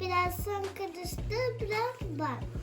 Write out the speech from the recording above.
biraz son karıştır biraz bak.